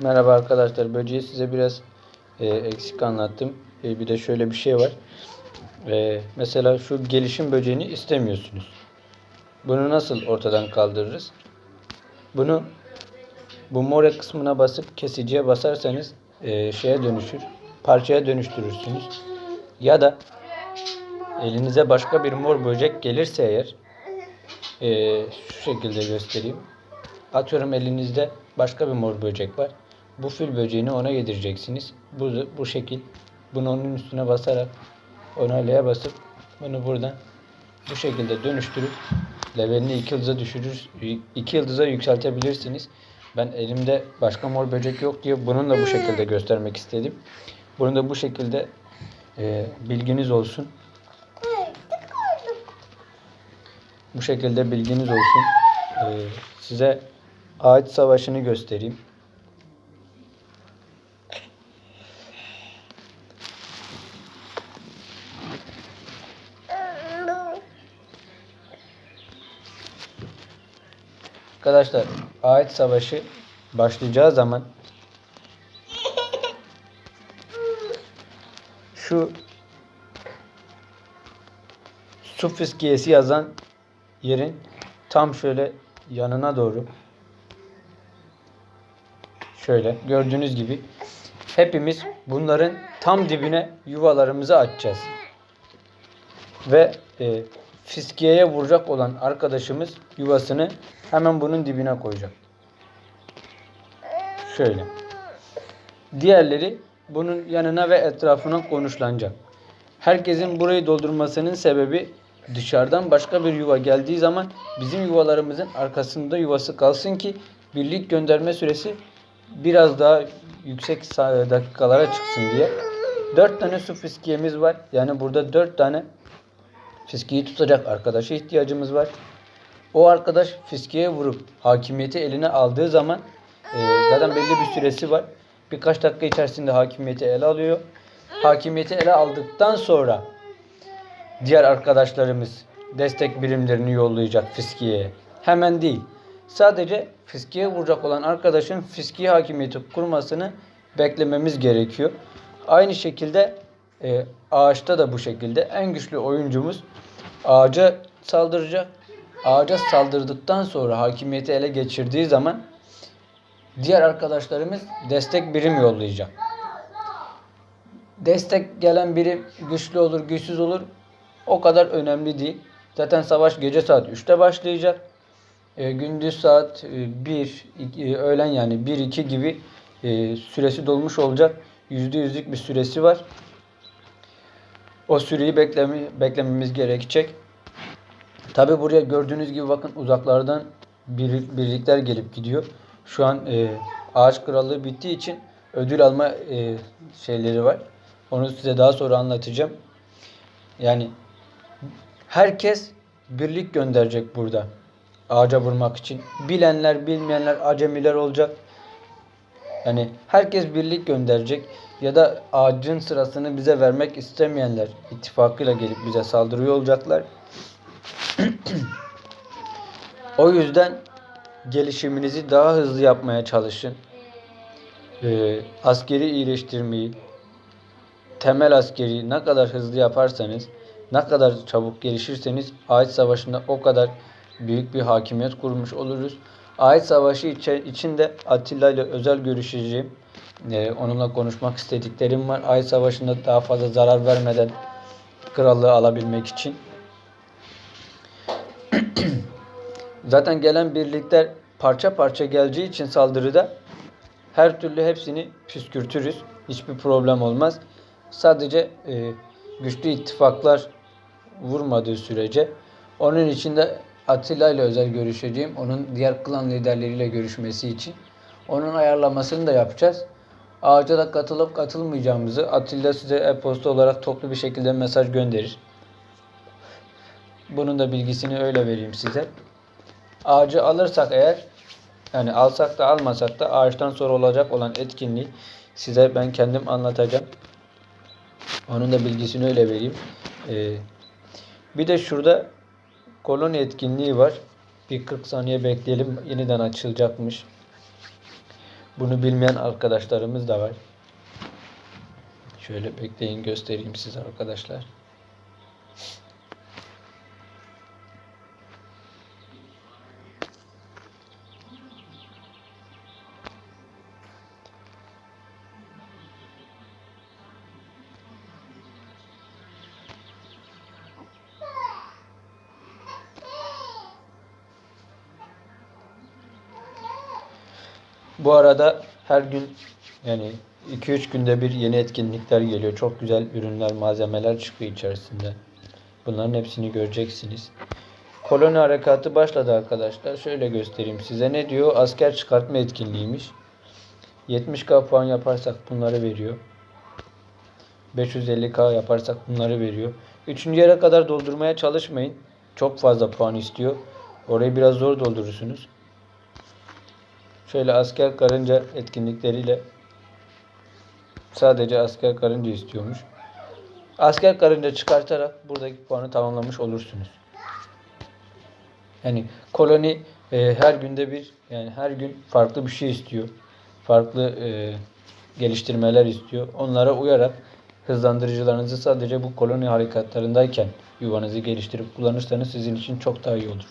Merhaba arkadaşlar. Böceği size biraz e, eksik anlattım. E, bir de şöyle bir şey var. E, mesela şu gelişim böceğini istemiyorsunuz. Bunu nasıl ortadan kaldırırız? Bunu bu more kısmına basıp kesiciye basarsanız e, şeye dönüşür. Parçaya dönüştürürsünüz. Ya da elinize başka bir mor böcek gelirse eğer e, şu şekilde göstereyim. Atıyorum elinizde başka bir mor böcek var. Bu fil böceğini ona yedireceksiniz. Bu, bu şekil. Bunu onun üstüne basarak onaylaya basıp bunu buradan bu şekilde dönüştürüp levelini iki yıldıza düşürür, iki yıldıza yükseltebilirsiniz. Ben elimde başka mor böcek yok diye bunun da bu şekilde göstermek istedim. Bunu da bu şekilde e, bilginiz olsun. Bu şekilde bilginiz olsun. Ee, size ağaç savaşını göstereyim. Arkadaşlar ağaç savaşı başlayacağı zaman şu su fıskiyesi yazan yerin tam şöyle yanına doğru şöyle gördüğünüz gibi hepimiz bunların tam dibine yuvalarımızı açacağız. Ve e, fiskiyeye vuracak olan arkadaşımız yuvasını hemen bunun dibine koyacak. Şöyle. Diğerleri bunun yanına ve etrafına konuşlanacak. Herkesin burayı doldurmasının sebebi dışarıdan başka bir yuva geldiği zaman bizim yuvalarımızın arkasında yuvası kalsın ki birlik gönderme süresi biraz daha yüksek dakikalara çıksın diye. 4 tane su fiskiyemiz var. Yani burada 4 tane fiskiyi tutacak arkadaşa ihtiyacımız var. O arkadaş fiskiye vurup hakimiyeti eline aldığı zaman e, zaten belli bir süresi var. Birkaç dakika içerisinde hakimiyeti ele alıyor. Hakimiyeti ele aldıktan sonra diğer arkadaşlarımız destek birimlerini yollayacak fiskiyeye. Hemen değil. Sadece fiskiye vuracak olan arkadaşın fiskiye hakimiyeti kurmasını beklememiz gerekiyor. Aynı şekilde e, ağaçta da bu şekilde. En güçlü oyuncumuz ağaca saldıracak. Ağaca saldırdıktan sonra hakimiyeti ele geçirdiği zaman diğer arkadaşlarımız destek birim yollayacak. Destek gelen biri güçlü olur, güçsüz olur. O kadar önemli değil. Zaten savaş gece saat 3'te başlayacak. E, gündüz saat e, 1, iki- öğlen yani 1-2 gibi e, süresi dolmuş olacak. %100'lük bir süresi var. O süreyi bekleme, beklememiz gerekecek. Tabi buraya gördüğünüz gibi bakın uzaklardan bir, birlikler gelip gidiyor. Şu an e, ağaç krallığı bittiği için ödül alma e, şeyleri var. Onu size daha sonra anlatacağım. Yani herkes birlik gönderecek burada. Ağaca vurmak için. Bilenler, bilmeyenler, acemiler olacak. Yani herkes birlik gönderecek ya da ağacın sırasını bize vermek istemeyenler ittifakıyla gelip bize saldırıyor olacaklar. o yüzden gelişiminizi daha hızlı yapmaya çalışın. Ee, askeri iyileştirmeyi, temel askeri ne kadar hızlı yaparsanız, ne kadar çabuk gelişirseniz ağaç savaşında o kadar büyük bir hakimiyet kurmuş oluruz. Ağaç savaşı içe- içinde Atilla ile özel görüşeceğim. Ee, onunla konuşmak istediklerim var. Ağaç savaşında daha fazla zarar vermeden krallığı alabilmek için. Zaten gelen birlikler parça parça geleceği için saldırıda her türlü hepsini püskürtürüz. Hiçbir problem olmaz. Sadece e, güçlü ittifaklar vurmadığı sürece onun için de Atilla ile özel görüşeceğim. Onun diğer klan liderleriyle görüşmesi için. Onun ayarlamasını da yapacağız. Ağaca da katılıp katılmayacağımızı Atilla size e-posta olarak toplu bir şekilde mesaj gönderir. Bunun da bilgisini öyle vereyim size. Ağacı alırsak eğer yani alsak da almasak da ağaçtan sonra olacak olan etkinliği size ben kendim anlatacağım. Onun da bilgisini öyle vereyim. Ee, bir de şurada koloni etkinliği var. Bir 40 saniye bekleyelim. Yeniden açılacakmış. Bunu bilmeyen arkadaşlarımız da var. Şöyle bekleyin göstereyim size arkadaşlar. Bu arada her gün yani 2-3 günde bir yeni etkinlikler geliyor. Çok güzel ürünler, malzemeler çıkıyor içerisinde. Bunların hepsini göreceksiniz. Koloni harekatı başladı arkadaşlar. Şöyle göstereyim size. Ne diyor? Asker çıkartma etkinliğiymiş. 70k puan yaparsak bunları veriyor. 550k yaparsak bunları veriyor. Üçüncü yere kadar doldurmaya çalışmayın. Çok fazla puan istiyor. Orayı biraz zor doldurursunuz. Şöyle asker karınca etkinlikleriyle sadece asker karınca istiyormuş. Asker karınca çıkartarak buradaki puanı tamamlamış olursunuz. Yani koloni e, her günde bir yani her gün farklı bir şey istiyor. Farklı e, geliştirmeler istiyor. Onlara uyarak hızlandırıcılarınızı sadece bu koloni harekatlarındayken yuvanızı geliştirip kullanırsanız sizin için çok daha iyi olur.